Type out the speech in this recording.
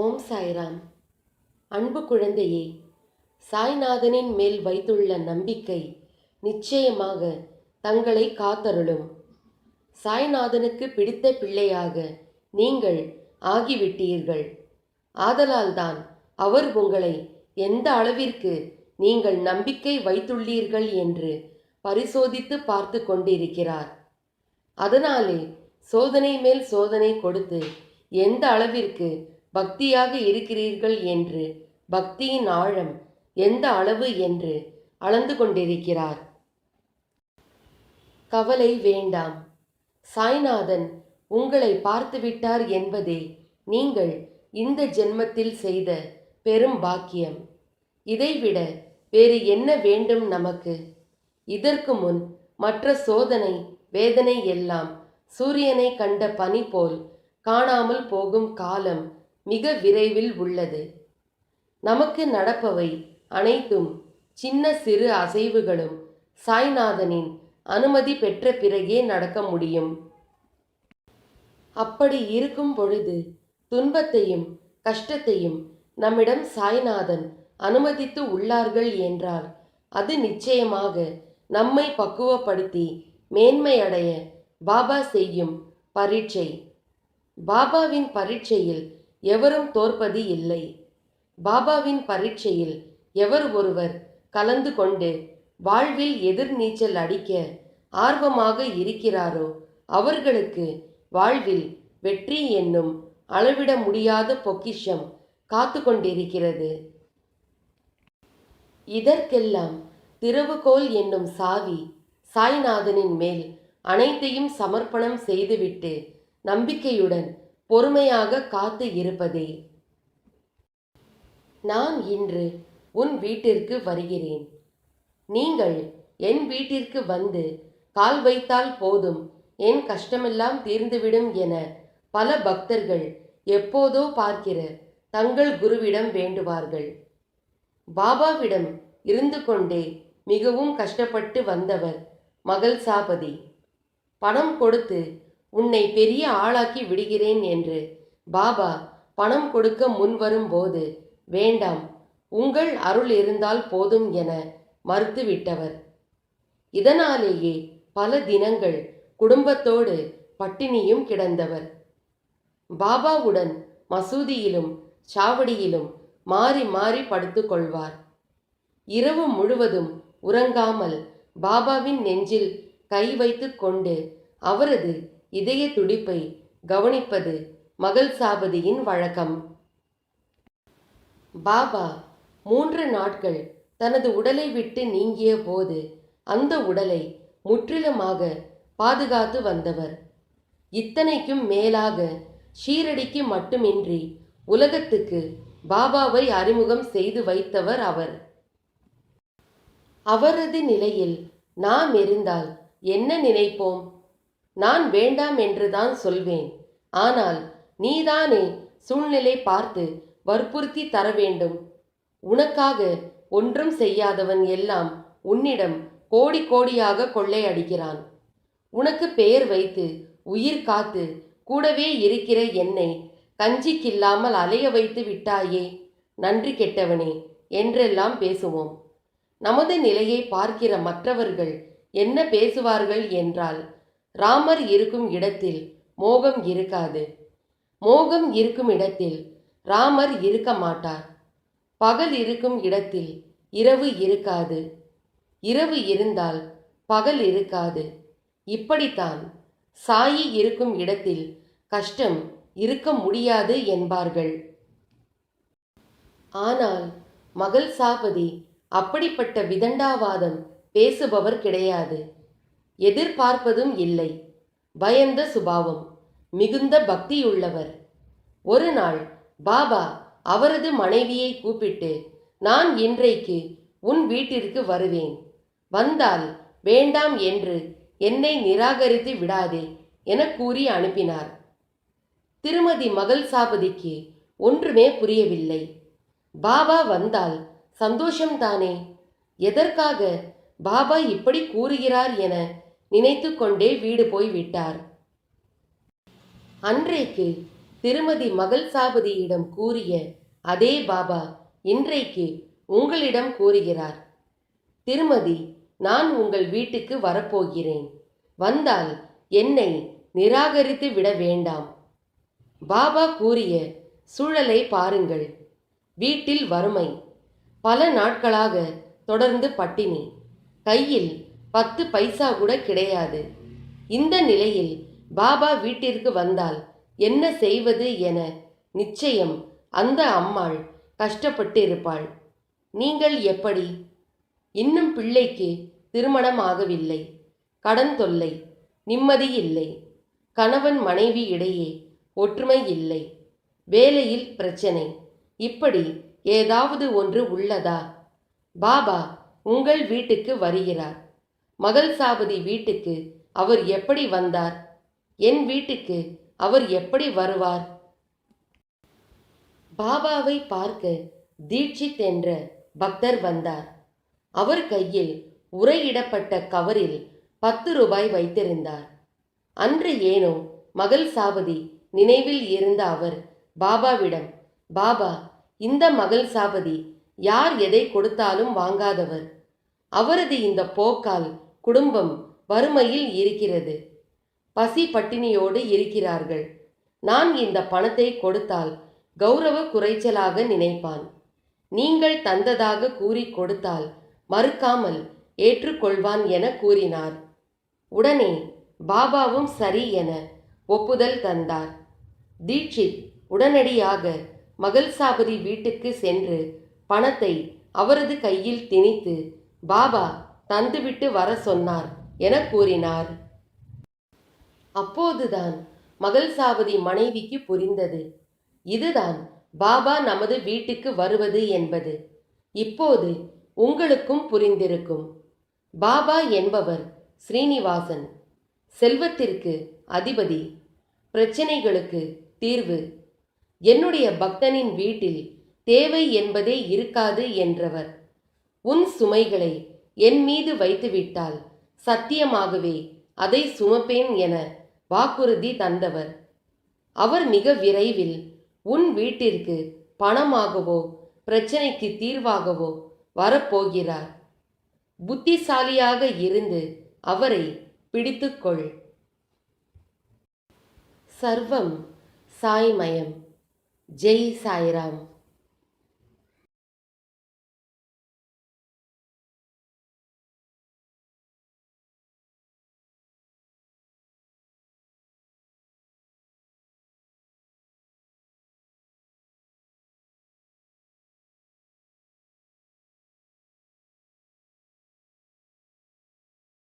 ஓம் சாய்ராம். அன்பு குழந்தையே சாய்நாதனின் மேல் வைத்துள்ள நம்பிக்கை நிச்சயமாக தங்களை காத்தருளும். சாய்நாதனுக்கு பிடித்த பிள்ளையாக நீங்கள் ஆகிவிட்டீர்கள். ஆதலால்தான் அவர் உங்களை எந்த அளவிற்கு நீங்கள் நம்பிக்கை வைத்துள்ளீர்கள் என்று பரிசோதித்து பார்த்து கொண்டிருக்கிறார். அதனாலே சோதனை மேல் சோதனை கொடுத்து எந்த அளவிற்கு பக்தியாக இருக்கிறீர்கள் என்று பக்தியின் ஆழம் எந்த அளவு என்று அளந்து கொண்டிருக்கிறார்? கவலை வேண்டாம். சாய்நாதன் உங்களை பார்த்துவிட்டார் என்பதே நீங்கள் இந்த ஜென்மத்தில் செய்த பெரும் பாக்கியம். இதைவிட வேறு என்ன வேண்டும் நமக்கு? இதற்கு முன் மற்ற சோதனை வேதனை எல்லாம் சூரியனை கண்ட பனி போல் காணாமல் போகும் காலம் மிக விரைவில் உள்ளது. நமக்கு நடப்பவை அனைத்தும் சின்ன சிறு அசைவுகளும் சாய்நாதனின் அனுமதி பெற்ற பிறகே நடக்க முடியும். அப்படி இருக்கும் பொழுது துன்பத்தையும் கஷ்டத்தையும் நம்மிடம் சாய்நாதன் அனுமதித்து உள்ளார்கள் என்றால் அது நிச்சயமாக நம்மை பக்குவப்படுத்தி மேன்மையடைய பாபா செய்யும் பரீட்சை. பாபாவின் பரீட்சையில் எவரும் தோற்பது இல்லை. பாபாவின் பரீட்சையில் எவர் ஒருவர் கலந்து கொண்டு வாழ்வில் எதிர்நீச்சல் அடிக்க ஆர்வமாக இருக்கிறாரோ அவர்களுக்கு வாழ்வில் வெற்றி என்னும் அளவிட முடியாத பொக்கிஷம் காத்து கொண்டிருக்கிறது. இதற்கெல்லாம் திறவுகோல் என்னும் சாவி சாய்நாதனின் மேல் அனைத்தையும் சமர்ப்பணம் செய்துவிட்டு நம்பிக்கையுடன் பொறுமையாக காத்து இருப்பதே. நான் இன்று உன் வீட்டிற்கு வருகிறேன். நீங்கள் என் வீட்டிற்கு வந்து கால் வைத்தால் போதும். என் கஷ்டமெல்லாம் தீர்ந்துவிடும் என பல பக்தர்கள் எப்போதோ பார்க்கிற தங்கள் குருவிடம் வேண்டுவார்கள். பாபாவிடம் இருந்து கொண்டே மிகவும் கஷ்டப்பட்டு வந்தவர் மகள் சாபதி. பணம் கொடுத்து உன்னை பெரிய ஆளாக்கி விடுகிறேன் என்று. பாபா பணம் கொடுக்க முன்வரும்போது வேண்டாம் உங்கள் அருள் இருந்தால் போதும் என மறுத்துவிட்டவர். இதனாலேயே பல தினங்கள் குடும்பத்தோடு பட்டினியும் கிடந்தவர். பாபாவுடன் மசூதியிலும் சாவடியிலும் மாறி மாறி படுத்துக்கொள்வார் இரவு முழுவதும் உறங்காமல் பாபாவின் நெஞ்சில் கை வைத்து கொண்டு அவரது இதய துடிப்பை கவனிப்பது மகள் சாபதியின் வழக்கம். பாபா மூன்று நாட்கள் தனது உடலை விட்டு நீங்கிய போது அந்த உடலை முற்றிலுமாக பாதுகாத்து வந்தவர். இத்தனைக்கும் மேலாக ஷீரடிக்கு மட்டுமின்றி உலகத்துக்கு பாபாவை அறிமுகம் செய்து வைத்தவர் அவர். அவரது நிலையில் நாம் இருந்தால் என்ன நினைப்போம்? நான் வேண்டாம் என்றுதான் சொல்வேன். ஆனால் நீதானே சூழ்நிலை பார்த்து வற்புறுத்தி தர வேண்டும் உனக்காக ஒன்றும் செய்யாதவன் எல்லாம் உன்னிடம் கோடி கோடியாக கொள்ளையடிக்கிறான். உனக்கு பெயர் வைத்து உயிர் காத்து கூடவே இருக்கிற என்னை கஞ்சிக்கில்லாமல் அலைய வைத்து விட்டாயே. நன்றி கெட்டவனே என்றெல்லாம் பேசுவோம். நமது நிலையை பார்க்கிற மற்றவர்கள் என்ன பேசுவார்கள் என்றால் ராமர் இருக்கும் இடத்தில் மோகம் இருக்காது. மோகம் இருக்கும் இடத்தில் ராமர் இருக்க மாட்டார். பகல் இருக்கும் இடத்தில் இரவு இருக்காது. இரவு இருந்தால் பகல் இருக்காது. இப்படித்தான் சாயி இருக்கும் இடத்தில் கஷ்டம் இருக்க முடியாது என்பார்கள். ஆனால் மகள் சாபதி அப்படிப்பட்ட விதண்டாவாதம் பேசுபவர் கிடையாது. எதிர்பார்ப்பதும் இல்லை. பயந்த சுபாவம் மிகுந்த பக்தியுள்ளவர். ஒரு நாள் பாபா அவரது மனைவியை கூப்பிட்டு நான் இன்றைக்கு உன் வீட்டிற்கு வருவேன். வந்தால் வேண்டாம் என்று என்னை நிராகரித்து விடாதே என கூறி அனுப்பினார். திருமதி மகள் சாபதிக்கு ஒன்றுமே புரியவில்லை. பாபா வந்தால் சந்தோஷம்தானே? எதற்காக பாபா இப்படி கூறுகிறார் என நினைத்து கொண்டே வீடு போய் விட்டார். அன்றைக்கு திருமதி மகள் சாபதியிடம் கூறிய அதே பாபா இன்றைக்கு உங்களிடம் கூறுகிறார். திருமதி நான் உங்கள் வீட்டுக்கு வரப்போகிறேன். வந்தால் என்னை நிராகரித்து விட வேண்டாம். பாபா கூறிய சூழலை பாருங்கள். வீட்டில் வறுமை. பல நாட்களாக தொடர்ந்து பட்டினி. கையில் பத்து பைசா கூட கிடையாது. இந்த நிலையில் பாபா வீட்டிற்கு வந்தால் என்ன செய்வது என நிச்சயம் அந்த அம்மாள் கஷ்டப்பட்டு இருப்பாள் நீங்கள் எப்படி? இன்னும் பிள்ளைக்கு திருமணம் ஆகவில்லை கடன் தொல்லை நிம்மதி இல்லை. கணவன் மனைவி இடையே ஒற்றுமை இல்லை. வேலையில் பிரச்சனை. இப்படி ஏதாவது ஒன்று உள்ளதா? பாபா உங்கள் வீட்டுக்கு வருகிறார். மகள் சாபதி வீட்டுக்கு அவர் எப்படி வந்தார்? என் வீட்டுக்கு அவர் எப்படி வருவார்? பாபாவை பார்க்க தீட்சித் என்ற பக்தர் வந்தார். அவர் கையில் உரையிடப்பட்ட கவரில் பத்து ரூபாய் வைத்திருந்தார். அன்று ஏனோ மகள் சாபதி நினைவில் இருந்த அவர் பாபாவிடம் பாபா இந்த மகள் சாபதி யார் எதை கொடுத்தாலும் வாங்காதவர். அவரது இந்த போக்கால் குடும்பம் வறுமையில் இருக்கிறது. பசி பட்டினியோடு இருக்கிறார்கள். நான் இந்த பணத்தை கொடுத்தால் கௌரவ குறைச்சலாக நினைப்பான். நீங்கள் தந்ததாக கூறி கொடுத்தால் மறுக்காமல் ஏற்றுக்கொள்வான் என கூறினார். உடனே பாபாவும் சரி என ஒப்புதல் தந்தார். தீட்சித் உடனடியாக மகள் சாபதி வீட்டுக்கு சென்று பணத்தை அவரது கையில் திணித்து பாபா தந்துவிட்டு வர சொன்னார் என கூறினார். அப்போதுதான் மகள் சாவதி மனைவிக்கு புரிந்தது. இதுதான் பாபா நமது வீட்டுக்கு வருவது என்பது. இப்போது உங்களுக்கும் புரிந்திருக்கும். பாபா என்பவர் ஸ்ரீனிவாசன் செல்வத்திற்கு அதிபதி பிரச்சனைகளுக்கு தீர்வு. என்னுடைய பக்தனின் வீட்டில் தேவை என்பதே இருக்காது என்றவர். உன் சுமைகளை என் மீது வைத்துவிட்டால் சத்தியமாகவே அதை சுமப்பேன் என வாக்குறுதி தந்தவர். அவர் மிக விரைவில் உன் வீட்டிற்கு பணமாகவோ பிரச்சனைக்கு தீர்வாகவோ வரப்போகிறார். புத்திசாலியாக இருந்து அவரை பிடித்துக்கொள். சர்வம் சாய்மயம். ஜெய் சாய்ராம்.